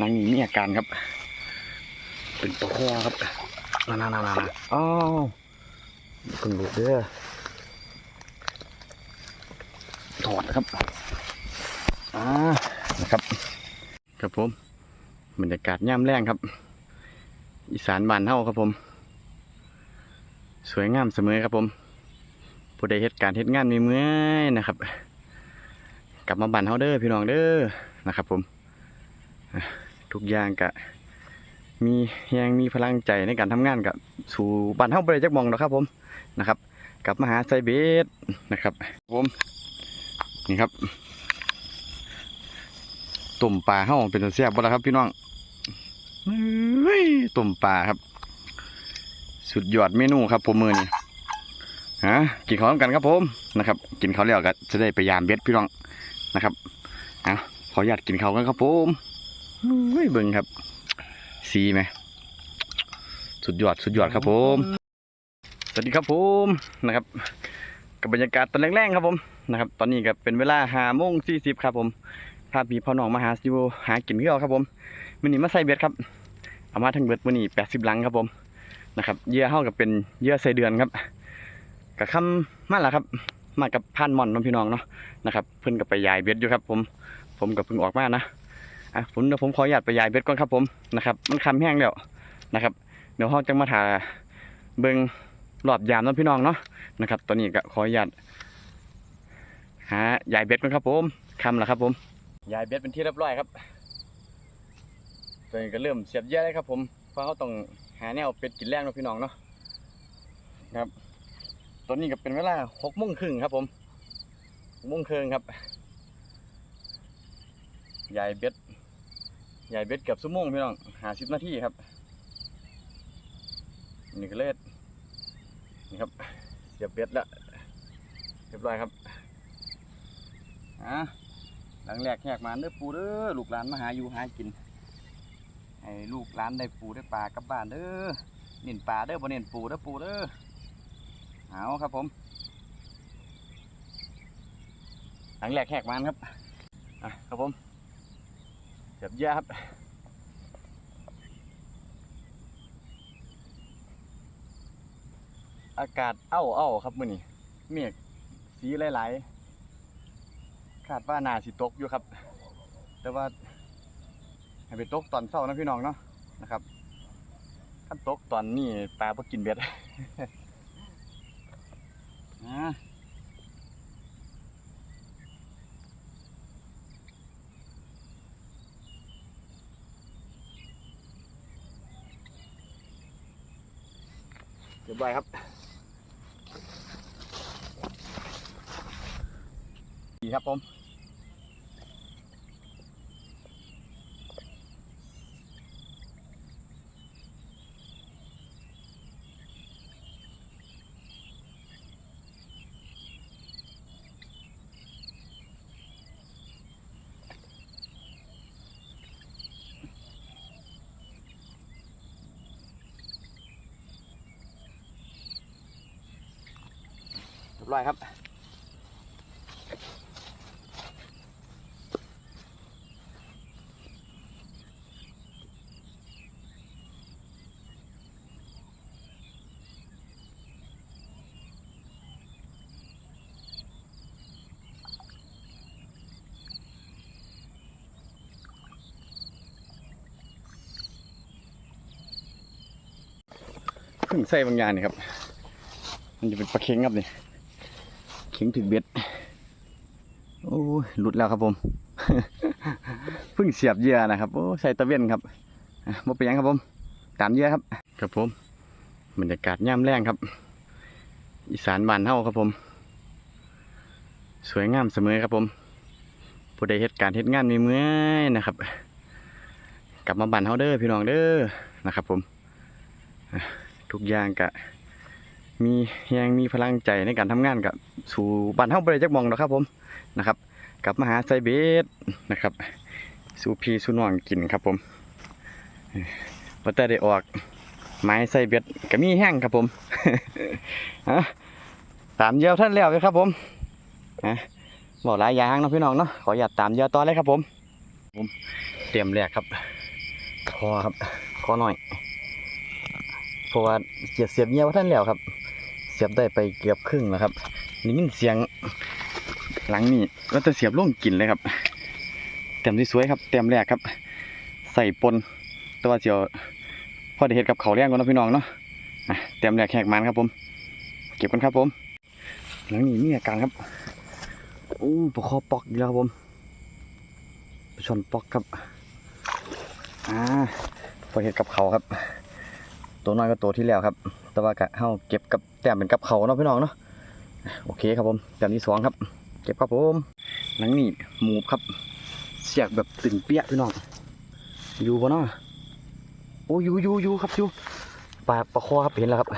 นางนี่มีอาการครับ เป็นตัวคอครับนานานานาอ้าวคุณลูกเด้อถอดนะครับอ่านะครับ ครับผมบรรยากาศย่ำแรงครับ อีสานบ้านเฮาครับผม สวยงามเสมอครับผมผู้ใดเหตุการณ์เหตุงานมีเมื่อยนะครับ กลับมาบ้านเฮาเด้อพี่น้องเด้อนะครับผมอะ ทุกอย่างกะมีแรงมีพลังใจในการทำงานกับสู่บ้านเฮาบ่ไปจักมองหรอกครับผมนะครับ กลับมาหาไซเบสนะครับ ผมนี่ครับตุ่มปลาเฮาเป็นเสียบบ่ล่ะครับ พี่น้องตุ่มปลาครับ สุดยอดเมนูครับ ผมมือนี่ฮะกินข้าวกันครับผมนะครับ กินข้าวแล้วก็จะได้ไปยามเบ็ดพี่น้องนะครับเอาขออนุญาตกินข้าวกันครับผม เฮ้ยเบิ่งครับ สีไหม สุดยอดสุดยอดครับผม สวัสดีครับผมนะครับ กับบรรยากาศตอนแรกๆครับผมนะครับ ตอนนี้ก็เป็นเวลาห้าโมงสี่สิบครับผมพาพี่พ่อน้องมาหาซิวหากินเพื่อครับผมมื้อนี้มาใส่เบ็ดครับเอามาทั้งเบ็ดมื้อนี้แปดสิบลังครับผมนะครับเยื่อเฮากับเป็นเยื่อใส่เดือนครับกับคำมาแล้วครับ มากับพันหมอนน้องพี่น้องเนาะนะครับ เพิ่นกับไปยายเบ็ดอยู่ครับ ผม ผมกับเพิ่งออกมานะ อะผมเดี๋ยวผมขออนุญาตไปยายเบ็ดก่อนครับผมนะครับ มันคำแห้งแล้วนะครับ เดี๋ยวเราจะมาถ่าเบิงรอบยามน้องพี่น้องเนาะนะครับ ตอนนี้ก็ขออนุญาตหายายเบ็ดก่อนครับผมคำแล้วครับผมยายเบ็ดเป็นที่เรียบร้อยครับตอนนี้ก็เริ่มเสียบเยอะเลยครับ ผมเพราะเขาต้องหาแนวเป็ดกินแรงเนาะพี่น้องเนาะครับตอนนี้ก็เป็นเวลาหกโมงครึ่งครับผมหกโมงครึ่งครับยายเบ็ด ใหญ่เบ็ดเกือบชั่วโมงพี่น้องหาสิบนาทีครับนี่ก็เล็ดนี่ครับเสียบเบ็ดแล้วเรียบร้อยครับอะหลังแรกแหกมาเด้อปูเด้อลูกหลานมาหาอยู่หากินให้ลูกหลานได้ปูได้ปลากลับบ้านเด้อเน้นปลาเด้อบ่เน้นปูเด้อปูเด้อเอาครับผม หลังแรกแหกมาครับอะครับผม ยบยับอากาศเอ้าเอ้าครับมื้อนี้เมฆสีหลายๆคาดว่านาสิตกอยู่ครับ แต่ว่าให้ไปตกตอนเช้านะพี่น้องเนาะนะครับถ้าตกตอนนี้ปลาบ่กินเบ็ดอ่า ไว้ครับดีครับผม ร้อยครับเพิ่งใส่บางอย่างนี่ครับ มันจะเป็นปลาเค็งครับนี่ ข็งถึงเบ็ด โอ้ยหลุดแล้วครับผม เพิ่งเสียบเยื่อนะครับ โอ้ใส่ตะเวนครับอะบ่เป็นยังครับผม ตามเยื่อครับ ครับผมบรรยากาศย่ำแรงครับ อีสานบ้านเฮาครับผม สวยงามเสมอครับผมผู้ใดเหตุการณ์เหตุงานมีเมื่อยนะครับ กลับมาบ้านเฮาเด้อพี่น้องเด้อนะครับ ผม ทุกอย่างกะ มีแรงมีพลังใจในการทำงานกับสู่บ้านเฮาบ่ไปจักมองหรอกครับผมนะครับกลับมาหาไซเบสนะครับ สู่พี่สู่น้องกินครับผมว่าแต่ได้ออกไม้ไซเบสก็มีแห้งครับผมฮะตามเยี่ยวท่านแล้วเลยครับผมฮะบอกหลายอย่างเนาะพี่น้องเนาะขออย่าตามเยี่ยวต่อเลยครับผมผมเตรียมแรกครับคอครับคอหน่อยเพราะว่าเสียบเสียบเงี้ยวท่านแล้วครับ สียบได้ไปเกือบครึ่งแล้วครับนี่ยินเสียงหลังนี่ก็จะเสียบลงกินเลยครับเต็มที่สวยครับเต็มแรกครับ ใส่ปนตัวเสียวพอได้เห็ดกับเขาวแรงก่อนนาะพี่น้องเนาะอะเต็มแรกแหกมันครับผม เก็บกันครับผม หลังนี้มีอาการครับอู้ปลาคอปอกอีกแล้วครับผมปลาชอนปอกครับอ่าพอเห็ดกับเขาครับ ตัวน้อยก็ตัวที่แล้วครับ แต่ว่ากะเฮาเก็บกับแต้มเป็นกับเขาเนาะพี่น้องเนาะโอเคครับผมแต้มที่สองครับ เก็บครับผมหลังนี้หมูครับ เสียกแบบตึงเปี้ยพี่น้อง อยู่ปะเนาะโอ้อยู่อยู่อยู่ครับอยู่ปลาปลาคอครับเห็นแล้วครับ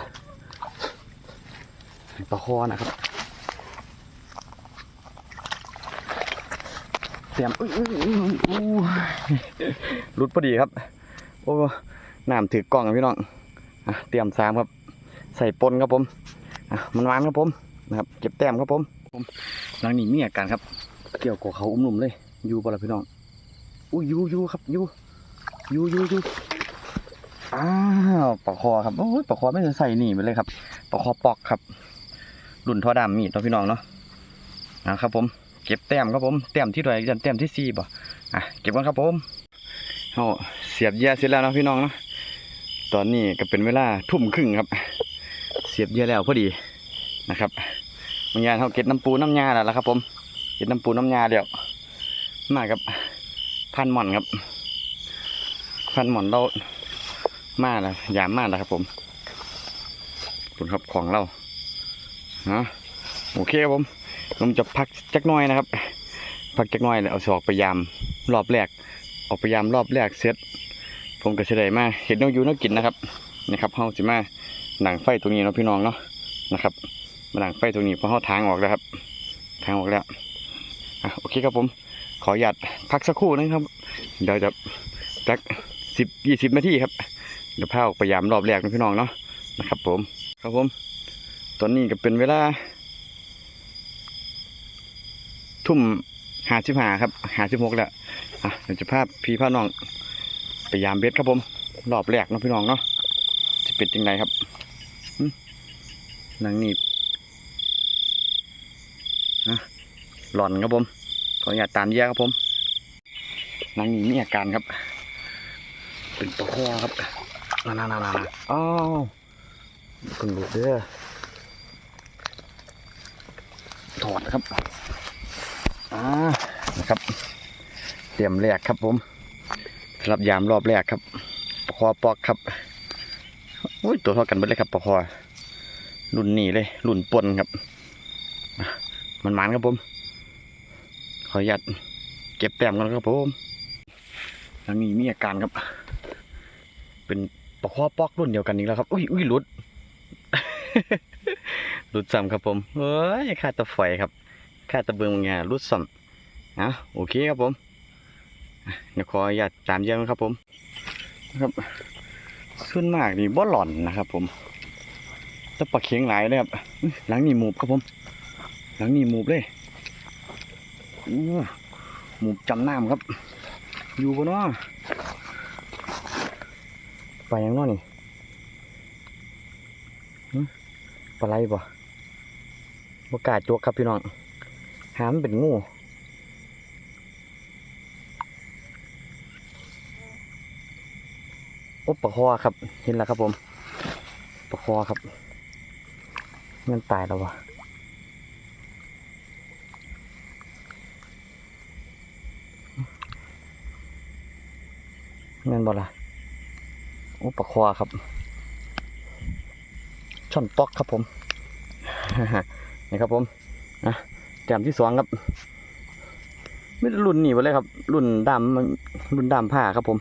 ปลาคอนะครับเตรียมอุ้ยอุ้ยอุ้ยอุ้ยหลุดพอดีครับ โอ้น้ำถือกล้องครับพี่น้องอะเตรียมสามครับ ใส่ปนครับผมอะมันหวานครับผมนะครับเก็บแต้มครับผมผมหลังนี้มีอาการครับ เกี่ยวกับเขาอุ้มหนุ่มเลยอยู่บ่ล่ะพี่น้องอุ้ยอยู่อยู่ครับยูยูยูยูอ้าวปลาคอครับโอ้ยปลาคอไม่ได้ใส่หนีไปเลยครับปลาคอปอกครับรุ่นทอดำมีดเนาะพี่น้องเนาะนะครับ ผม เก็บแต้มครับผมแต้มที่เท่าไหร่จันแต้มที่สี่บ่อะเก็บกันครับผมเอาเสียบเหยื่อเสร็จแล้วนะพี่น้องเนาะตอนนี้ก็เป็นเวลาทุ่มครึ่งครับ เสียบเยื่อแล้วพอดีนะครับบางอย่างเขาเก็บน้ำปูน้ำยาแล้วละครับ ผมเก็บน้ำปูน้ำยาเดี๋ยวมากับพันหม่อนครับ พันหม่อนเรามาแล้วยามมาแล้วครับ ผมผลครับของเราฮะโอเคครับผมผมจะพักจักน้อยนะครับ พักจักน้อยแล้วเอาสอกไปยามรอบแรกออกไปยามรอบแรกเสร็จผมก็เฉลยมาเห็นน้องยูน้องกินนะครับนี่ครับเฮาสิมา หนังไฟตรงนี้เนาะพี่น้องเนาะนะครับมาหนังไฟตรงนี้เพราะเฮาทางออกแล้วครับ ทางออกแล้วอะโอเคครับผม ขอหยัดพักสักครู่นะครับ เดี๋ยวจะสักสิบยี่สิบนาทีครับ เดี๋ยวพาออกไปยามรอบแรกนะพี่น้องเนาะนะครับ ผม ครับผม ตอนนี้ก็เป็นเวลา ทุ่มหาสิบหาครับหาสิบหกแล้วอะเดี๋ยวจะพาพี่พาน้องไปยามเบ็ดครับผม รอบแรกนะพี่น้องเนาะจะเป็นยังไงครับ หนังหนีบนะหล่อนครับผมขออนุญาตตามแยกครับผมนางนี้มีอาการครับ เป็นตัวคอครับนานานานาอ้าวคุณหลุดเด้อถอดครับอ่านะครับ เตรียมแรกครับผมสำหรับยามรอบแรกครับปลาคอปอกครับอุ้ยตัวเท่ากันหมดเลยครับปลาคอ รุ่นนี้เลย รุ่นปนครับ มันมันครับผม ขออนุญาตเก็บแต้มกันครับผมทางนี้มีอาการครับ เป็นปลาคอปอกรุ่นเดียวกันอีกแล้วครับ อุ้ยอุ้ยหลุดหลุดซ้ำครับผมเฮ้ยค่าตะไฟครับค่าตะเบิงงานหลุดซ้ำอะโอเคครับผมเดี๋ยวขออนุญาตตามเยี่ยมครับผม ครับส่วนมากนี่บ่หล่อนนะครับผม แต่ปลาเคียงหลายเลยครับหลังนี่หมูบครับผมหลังนี่หมูบเลยหมูบจำน้ำครับ อยู่บนน้อไปยังน้อนี่หึปลาไหลบ่บกล้าจกครับพี่น้อง หามเป็นงูโอ้ปลาคอครับ เห็นแล้วครับผมปลาคอครับ มันตายแล้ววะแม่นบ่ล่ะอ้ปควาครับ ช่อนปอกครับผมนี่ครับผมนะแต้มที่สองครับไม่รุ่นนี่ไปเลยครับ รุ่นดำรุ่นดำผ้าครับผม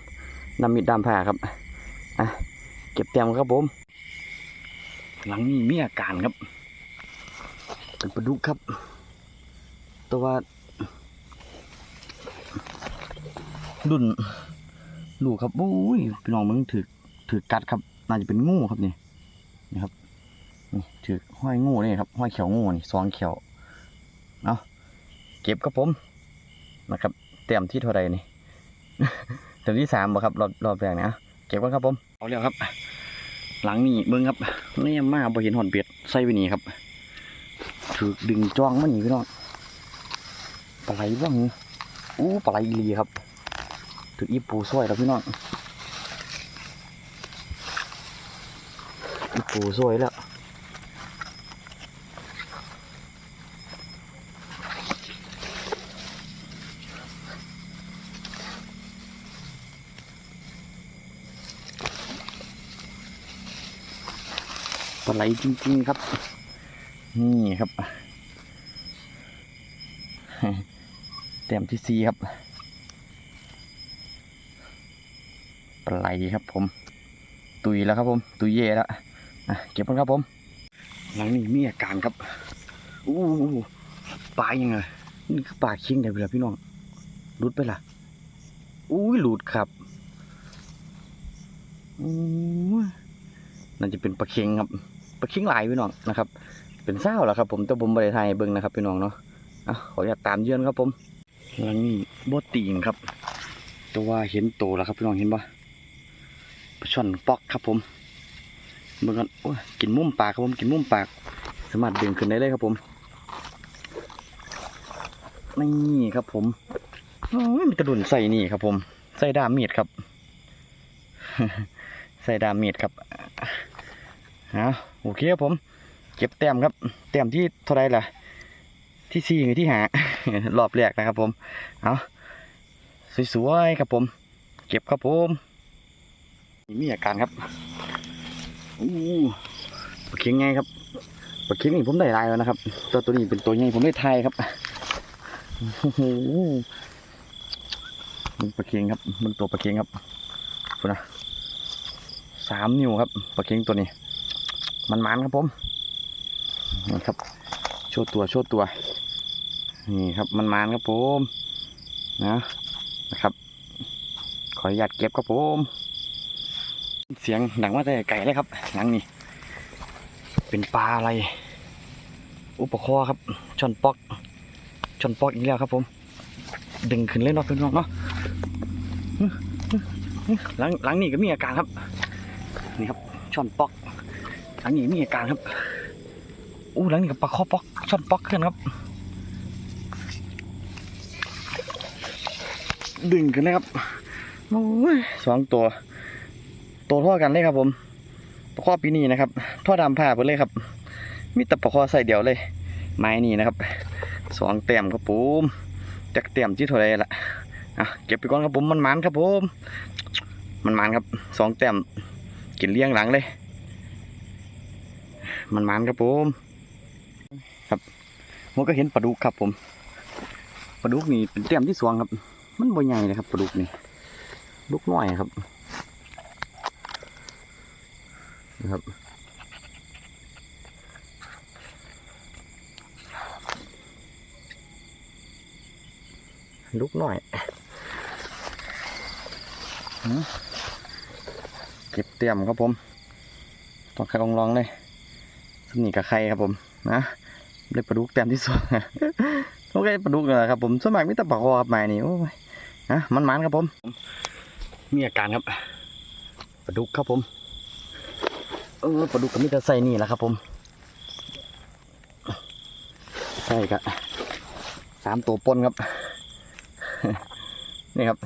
ดำมีดดำผ้าครับอะเก็บแต้มครับผม หลังนี้มีอาการครับ เป็นปลาดุกครับ ตัวรุ่นลูกครับโอ้ยพี่น้องมึงถือถือกัดครับน่าจะเป็นงูครับนี่นี่ครับนี่ถือห้อยงูนี่ครับห้อยเขียวงูนี่สองเขียวเอาเก็บครับผมนะครับเต็มที่เท่าไรนี่เต็มที่สามบ่ครับรอบรอบแรกนะเก็บก่อนครับผมเอาแล้วครับ หลังนี่เบิ้งครับนี่ยมาบ่เห็นหอนเบ็ดใส่ไปนี่ครับ ถูกดึงจ้องมันนี่พี่น้องปลาไหลบ้างอู้ปลาไหลอีหลีครับ ถูกอีปูซอยแล้วพี่น้องอีปูซอยแล้วปลาไหลจริงๆครับ นี่ครับแต้มที่สี่ครับปลาไหลครับผม ตุยแล้วครับผม ตุยเย่แล้วอะเก็บมันครับผมหลังนี้มีอาการครับอู้ปลายยังไงนี่คือปลาเคียงได้เวลาพี่น้องหลุดไปล่ะอุ้ยหลุดครับอู้น่าจะเป็นปลาเคียงครับปลาเคียงหลายพี่น้องนะครับ เป็นเศร้าแล้วครับ ผมแต่ผมบริไทยเบิ้งนะครับพี่น้องเนาะอะขออยาตามเยือนครับผมหลังนี้บดตีนครับตัวว่าเห็นโตแล้วครับพี่น้องเห็นปะช่อนปอกครับผมเบิ่งกันโอ้ยกินมุมปากครับผมกินมุมปาก สามารถดึงขึ้นได้เลยครับผมนี่ครับผมโอ้ยมันกระดุนใส่นี่ครับผม ใส่ดามมีดครับ ใส่ดามมีดครับเอาโอเคครับผม เก็บแต้มครับ แต้มที่เท่าไรล่ะ ที่สี่หรือที่หารอบแรกนะครับ ผม เอาสวยๆครับผม เก็บครับผมมีอาการครับอู้ปลาเค็งไงครับปลาเค็งนี่ผมได้ลายแล้วนะครับ ตัวตัวนี้เป็นตัวใหญ่ผมได้ไทยครับโอ้โหมึงปลาเค็งครับมึงตัวปลาเค็งครับพูนะสามนิ้วครับปลาเค็งตัวนี้ มันมันๆครับผม นี่ครับ โชว์ตัวโชว์ตัว นี่ครับมันมันครับผมนะนะครับ ขออนุญาตเก็บครับผม เสียงดังมาแต่ไก่เลยครับหลังนี้ เป็นปลาอะไร อุปคอครับช่อนปอกช่อนปอกอีกแล้วครับผม ดึงขึ้นเลยเนาะเพื่อนๆเนาะอื้ออื้ออื้อหลังหลังนี้ก็มีอาการครับ นี่ครับช่อนปอกหลังนี้มีอาการครับ อู้หลังนี้กับปลาคอปอกช่อนปอกขึ้นครับ ดึงขึ้นเลยครับโอ้ยสองตัว ตัวเท่ากันเลยครับ ผมปลาข้อปีนี้นะครับท่อดำผ้าไปเลยครับ มีแต่ปลาข้อใส่เดียวเลย ไม้นี่นะครับสองเต็มครับผมจากเต็มที่เท่าไรละอะเก็บไปก่อนครับผมมันมันๆครับผมมันมันๆครับสองเต็มกินเลี้ยงหลังเลย มันมันๆครับผมครับ ผมก็เห็นปลาดุกครับ ผมปลาดุกนี่เป็นเต็มที่สวงครับ มันบ่ใหญ่นะครับปลาดุกนี่ลูกน้อยครับนะครับลูกน้อย เก็บเตรียมครับผมต้องใครลองลองๆเลยสนิทกับใครครับผม นะ ได้ปลาดุกเต็มที่สุดโอเคปลาดุกเลยครับ ผมสมัครมิตรปลาคอครับหมายนี่โอ้ยนะมันมันๆครับผม มีอาการครับปลาดุกครับผมเออปลาดุกก็มีแต่ใส่นี่แหละครับ ผมใส่ครับสามตัวปนครับ นี่ครับ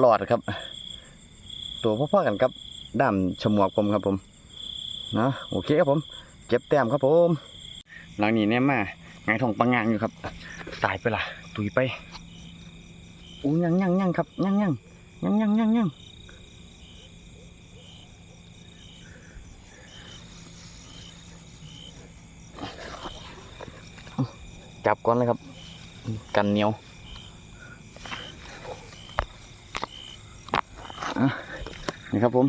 หลอดครับ ตัวพ่อๆกันครับด้ามฉมวกผมครับผมนะโอเคครับผม เก็บแต้มครับผม หลังนี้เนี่ยมาไงาทองปังงางอยู่ครับตายไปละตุยไปอู้ยังยังยังครับยังยังยังยังยังยังจับก่อนเลยครับ กันเหนียวอะนี่ครับผม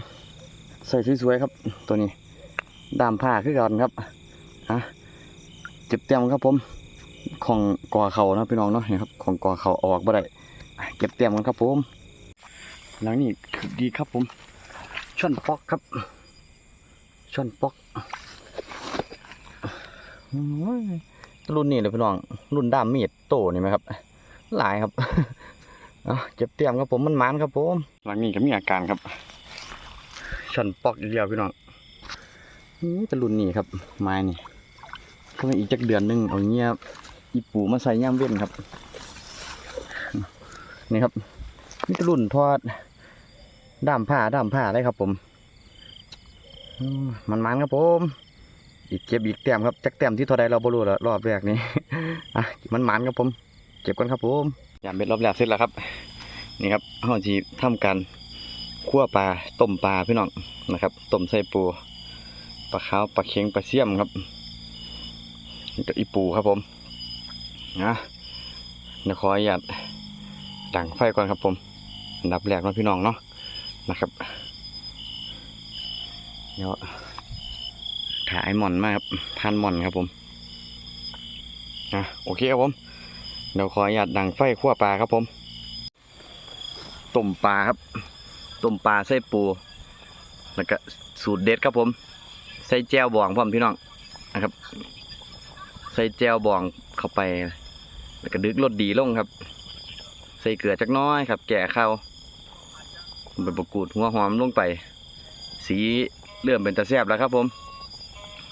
ใส่สวยๆครับ ตัวนี้ดามผ้าคือกันครับ เจ็บเต็มครับผมของกอเขานะพี่น้องเนาะนี่ครับ ของกอเขาเอาออกบ่ได้เก็บเตรียมกันครับผมหลังนี้คือดีครับผมช่อนปอกครับช่อนปอกโอ้ยรุ่นนี้เลยพี่น้อง รุ่นด้ามมีดโตนี่ไหมครับ หลายครับอะเจ็บเตียมครับผมมันหมานครับผมหลังนี้ก็มีอาการครับชันปอกอีกแล้วพี่น้องอื้อแต่รุ่นนี้ครับไม้นี่ ก็มาอีกจักเดือนหนึงเอาเงี้ยอีปูมาใส่ย่ามเว้นครับ นี่ครับนี่รุ่นทอดด้ามผ้าด้ามผ้าได้ครับผม มันมันครับผม อีกเก็บอีกแต้มครับจักแต้มที่ท่าใดเราบรู้แล้วรอบแรกนี้อะมันมันครับผม เก็บกันครับผมยามเบ็ดรอบแรกเสร็จแล้วครับ นี่ครับเฮาสิทำการคั่วปลาต้มปลาพี่น้องนะครับต้มใส่ปูปลาขาวปลาเค็งปลาเสี่ยมครับ ก็อีปูครับผมนะเดี๋ยวขออนุญาตดังไฟก่อนครับผมอันดับแรกนาะพี่น้องเนาะนะครับเดี๋ยวถ่ายหม่อนมากครับพันหม่อนครับผมอะโอเคครับผมเดี๋ยวขออนุญาตดังไฟคั่วปลาครับผมต้มปลาครับต้มปลาใส่ปูแล้วก็สูตรเด็ดครับผม ใส่แจ่วบองพร้อมพี่น้องนะครับ ใส่แจวบองเข้าไป แล้วก็ดึกรสดีลงครับ ใส่เกลือจักน้อยครับ แก่ข้าวใบประกูดหัวหอมลงไป สีเริ่มเป็นตะแซบแล้วครับ ผม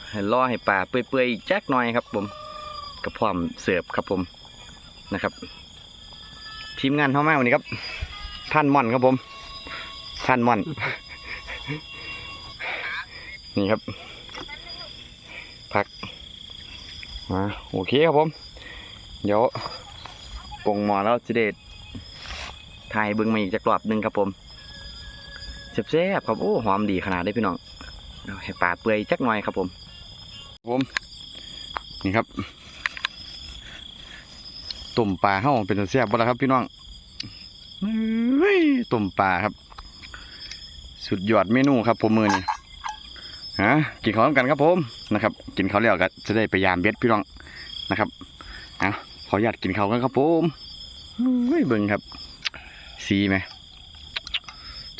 ให้รอให้ปลาเปื่อยๆอีกจักหน่อยครับ ผมก็พร้อมเสิร์ฟครับผมนะครับทีมงานเข้ามาวันนี้ครับ ท่านม่อนครับผม ท่านม่อน นี่ครับ พัก มาโอเคครับผม เดี๋ยวปงหมอแล้วจะเด็ดถ่ายเบิ้งมาอีกจักรอบหนึ่งครับผมแซ่บๆครับโอ้หอมดีขนาดได้พี่น้องให้ปลาเปื่อยจักหน่อยครับผม ผมนี่ครับต้มปลาเฮาเป็นตาแซ่บบ่ล่ะครับพี่น้องเฮ้ยต้มปลาครับ สุดยอดเมนูครับผมมือนี่ ฮะกินข้าวนำกันครับผมนะครับ กินข้าวแล้วก็จะได้ไปยามเบ็ดพี่น้องนะครับเอาขออนุญาตกินข้าวกันครับผมเฮ้ยเบิ่งครับสีไหม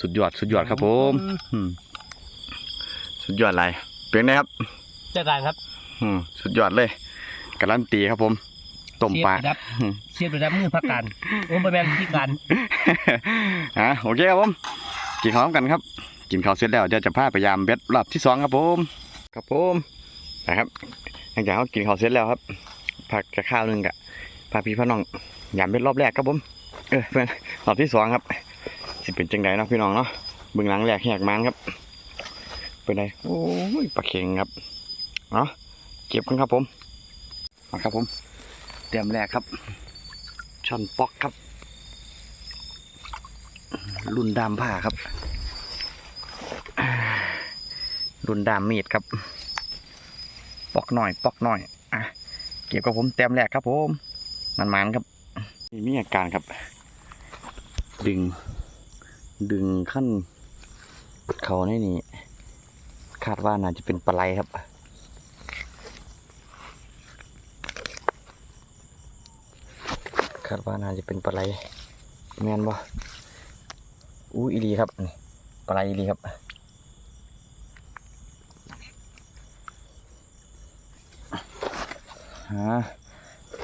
สุดยอดสุดยอดครับผมอืมสุดยอดอะไรเป็นไงครับจัดการครับอืมสุดยอดเลยการันตีครับผมต้มปลาเสียบไปรับเชียบไปรับมือพักการโอ้ไปแบนที่การอะโอเคครับผมกินข้าวกันครับ กินข้าวเสร็จแล้วเดี๋ยวจะพาไปยามเบ็ดรอบที่สองครับผมครับผมนะครับหลังจากเขากินข้าวเสร็จแล้วครับพักกับข้าวหนึงกะพาพี่พ่อน้องยามเบ็ดรอบแรกครับผมเออเพื่อนรอบที่สองครับสิเป็นจังไดเนาะพี่น้องเนาะเบื้องหลังแรกแหกมันครับเป็นไงโอ้ยปลาเข็งครับเนาะเก็บกันครับผมมาครับผม เตรียมแรกครับช่อนปอกครับ รุ่นดามผ้าครับ รุ่นดามมีดครับ ปอกหน่อย ปอกหน่อย อะ เก็บกับผมเต็มแรกครับผมมันมันๆครับนี่มีอาการครับ ดึง ดึงขั้น เขาในนี่ คาดว่าน่าจะเป็นปลาไหลครับคาดว่าน่าจะเป็นปลาไหลแมนบ่อู้อีหลีครับนี่ปลาไหลอีหลีครับ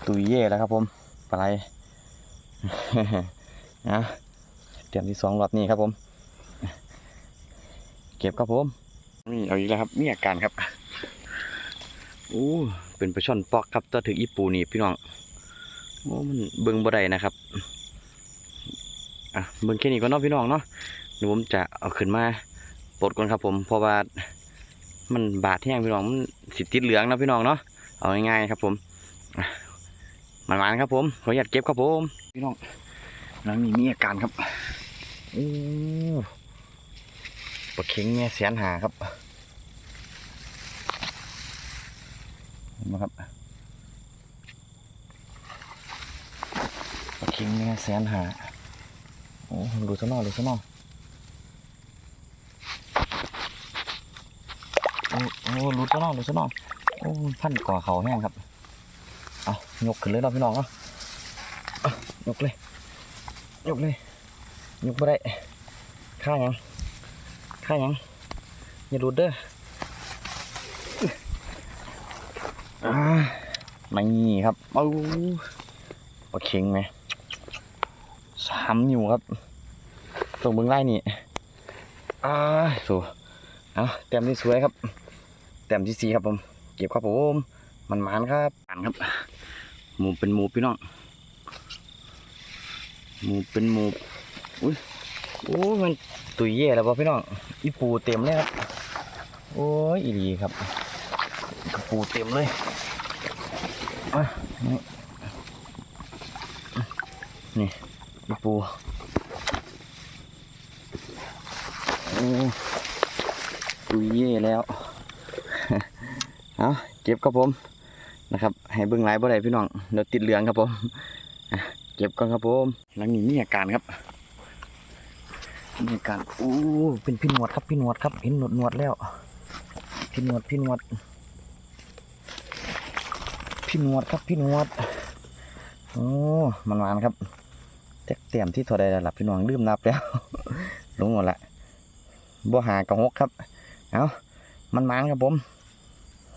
ตุยเย่แล้วครับผมปลาไหลนะเตรียมที่สองรอบนี้ครับผม เก็บครับผมนี่เอาอีกแล้วครับมีอาการครับอู้เป็นปลาช่อนปอกครับตัวถึงอีปูนี่พี่น้องโอ้มันเบิ่งบ่ได้นะครับอะเบิ่งแค่นี้ก็นาะพี่น้องเนาะเดี๋ยวผมจะเอาขึ้นมาปลดก่อนครับผมเพราะว่ามันบาดแห้งพี่น้องมันสิติดเหลืองนะพี่น้องเนาะ เอาง่ายๆครับผมมันมันๆครับผมขออนุญาตเก็บครับผมพี่น้องหลังนี้มีอาการครับโอ้ปลาเข็งแม่แสนหาครับเห็นไหมครับปลาเข็งแม่แสนหาโอ้ดูซะหน่อยดูซะหน่อยโอ้โอ้รู้ซะหน่อยรู้ซะหน่อย โอ้พันก่อเขาแห้งครับ เอายกขึ้นเลยเนาพี่น้องเนาะยกเลย ยกเลย ยกไม่ได้ข้ายังข้ายังอย่าหลุดเด้ออ่าไม่ครับเอาปลาเค็งไหมสามนิ้วครับตรงเบื้องไล่นี่อ่าสูเอาแต้มที่สวยครับแต้มที่สี่ครับผม เก็บครับผมมันมันครับอ่านครับ หมูเป็นหมูพี่น้องหมูเป็นหมูอุ้ยโอ้มันตุยเย่แล้วป่ะพี่น้องอีปูเต็มเลยครับโอ้ยอีดีครับปูเต็มเลยอะนี่นี่อีปูโอ้ตุยเย่แล้ว เอาเก็บครับผมนะครับ ให้เบิ่งหลายบ่ได้พี่น้องเดี๋ยวติดเหลืองครับผมเก็บก่อนครับผมหลังนี้มีอาการครับมีอาการโอ้เป็นพี่หนวดครับพี่หนวดครับเห็นหนวดหนวดแล้วพี่หนวดพี่หนวดพี่หนวดครับพี่หนวดโอ้มันหวานครับแจ็คเต็มที่เทอใดแล้วล่ะพี่น้องลืมนับแล้วลงหมดละบ่หากระหกครับ เอามันหวานครับผม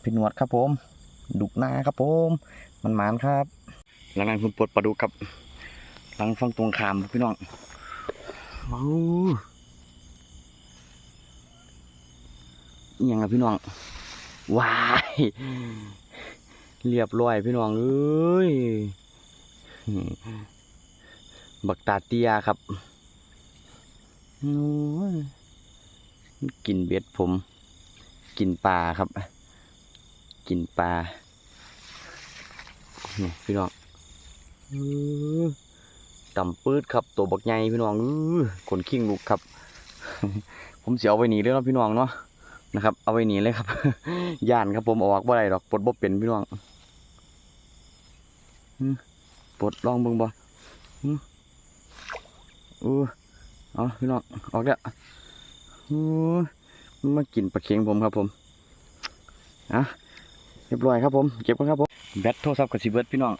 พี่หนวดครับผม ดุกหน้าครับผม มันหมานครับหลังนั้นคุณปลดปลาดุกครับ หลังฟังตรงขามพี่น้องว้าวยังล่ะพี่น้องว้ายเรียบร้อยพี่น้องเอ้ยบักตาเตียครับโอ้ยกินเบ็ดผม กินปลาครับ กินปลานี่พี่น้องอื้อต่ำปืดครับตัวบักใหญ่พี่น้องอื้อขนขิงลูกครับ ผมเสียเอาไว้หนีเลยเนาะพี่น้องเนาะนะครับ เอาไว้หนีเลยครับย่านครับผมเอาออกบ่ได้ดอกปลดบ่เป็นพี่น้องอื้อปลดลองเบิ่งบ่อื้ออู้เอาพี่น้องออกแล้วอู้มันมากินปลาเค็งผมครับผมอะ เรียบร้อยครับผมเก็บกันครับผมแบตโทรศัพท์กับสิเบิร์ดพี่น้อง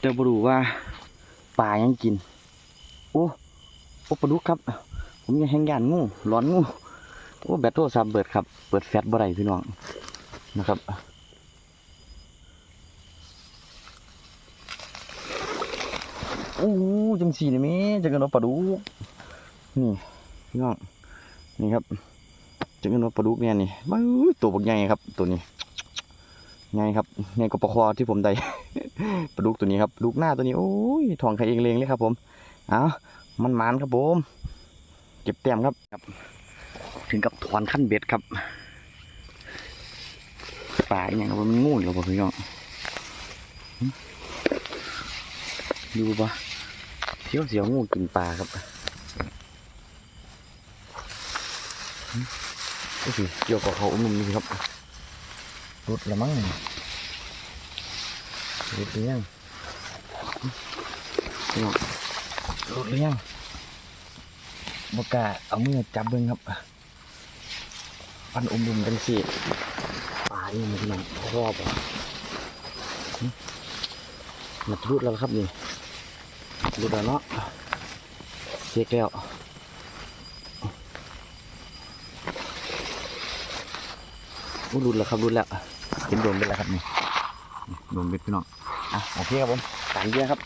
เดี๋ยวบรูว่าปลายังกิน โอ้โอ้ปลาดุกครับ ผมยังแห้งยานงูร้อนงูโอ้แบตโทรศัพท์เบิดครับ เปิดแฟลชบ่ได้พี่น้องนะครับโอ้จังสีนี่แม่จังกันว่าปลาดุกนี่พี่น้องนี่ครับจังกันว่าปลาดุกเนี่ยนี่บ้าตัวบักใหญ่ครับตัวนี้ ไงครับไงกบปลาคอที่ผมได้ปลาดุกตัวนี้ครับลูกหน้าตัวนี้โอ้ยทองไข่เองเลงเลยครับ ผมเอามันมานครับผมเก็บแต้มครับครับ ถึงกับถอนขั้นเบ็ดครับปลาอย่างครับมันงูเหรอพี่น้องดูปะเสียวเสียวงูกินปลาครับโอ้ยเกี่ยวกับเขาอุ้มนี่ครับ รุดละมั้งรุดหรือยังรุดหรือยังบกล้าเอามือจับเบิ้งครับปันอมดุมกันสิปลานี่มันพี่น้องครอบอะมันรุดแล้วครับนี่รุดแล้วเนาะเช็คแล้ว รุดแล้วครับรุดแล้วเป็นดวงเป็นแล้วครับนี่ดวงเบ็ดพี่น้องอะโอเคครับผมการเยอะครับ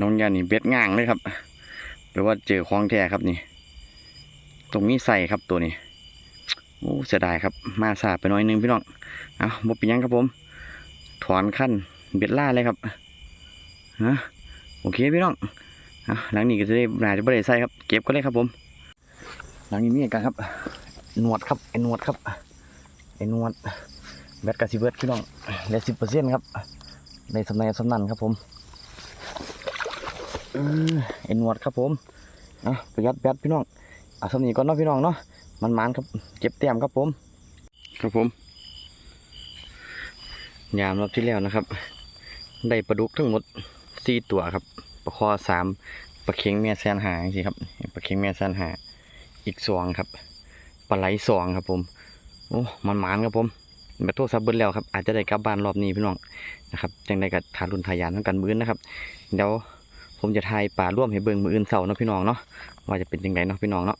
น้องยานี่เบ็ดง่างเลยครับแปลว่าเจอคลองแท้ครับนี่ ตรงนี้ใส่ครับตัวนี้โอ้เสียดายครับ มาสาไปน่อยนึงพี่น้องเอาบ่เป็นหยังครับผม ถอนขั้นเบ็ดล่าเลยครับฮะโอเคพี่น้องเอาหลังนี้ก็จะได้หนาจะไม่ได้ใส่ครับ เก็บก็เลยครับผม หลังนี้มีอะไรกันครับ หนวดครับไอ้หนวดครับ ไอ้นวดแบตกาซิเบิร์ดพี่น้องเหลือสิบเปอร์เซ็นต์ครับในสำนักสำนันครับผมเออไอ้นวดครับผมอะประหยัดแบตพี่น้องอะสำนีก่อนเนาะพี่น้องเนาะมันมันครับเก็บเต็มครับผม ครับผม ยามรอบที่แล้วนะครับ ได้ปลาดุกทั้งหมดสี่ตัวครับปลาคอสามปลาเค็งแม่แซนหาสิครับปลาเค็งแม่แซนหาอีกสองครับปลาไหลสองครับผม โอ้มันหมานครับผมแบตโทรศัพท์เบิ้แล้วครับอาจจะได้กลับบ้านรอบนี้พี่น้องนะครับจังได้กับทารุนทายานทั้งกันมื้อนะครับเดี๋ยวผมจะทายป่าร่วมให้เบิ่งมืออื่นเสาร์เนาะพี่น้องเนาะว่าจะเป็นยังไงเนาะพี่น้องเนาะ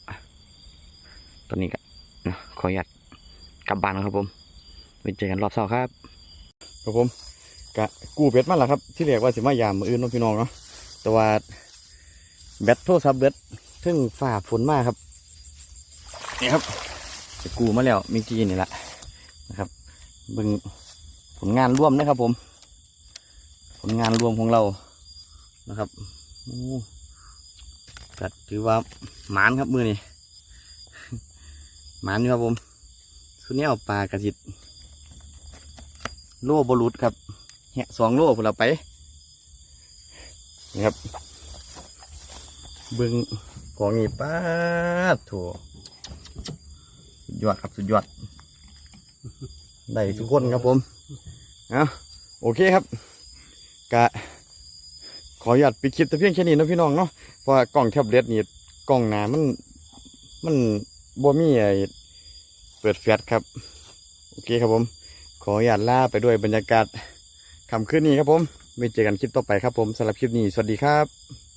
ตอนนี้ก็นะขออนุญาตกลับบ้านครับผมไปเจอกันรอบเสาร์ครับครับผมกะกู้เป็ดมาแล้วครับ ที่เรียกว่าสิมายามมืออื่นเนาะพี่น้องเนาะแต่ว่าแบตโทรศัพท์เบิดซึ่งฝ่าฝนมากครับนี่ครับ ไปกูมาแล้วเมิกี้นี่แหละนะครับเบิ่งผลงานร่วมนะครับผม ผลงานรวมของเรานะครับโอ้ก็ถือว่าหมานครับมือนี่หมานอยู่ครับผมสุดนี้เอาปลากระสิดโล่บรุษครับแหะสองโล่พวกเราไปนี่ครับเบิ้งของนี่ป้าถสุด ยอดครับสุดยอด ได้ทุกคนครับผมเอาโอเคครับกะขออนุญาตปิดคลิปแต่เพียงแค่นี้นะพี่น้องเนาะเพราะว่ากล้องแท็บเล็ตนี่กล้องหนามันมันบ่มีไอเปิดแฟลชครับ โอเคครับผม ขออนุญาตลาไปด้วยบรรยากาศค่ำคืนนี้ครับผมไว้เจอกันคลิปต่อไปครับผมสำหรับคลิปนี้ สวัสดีครับ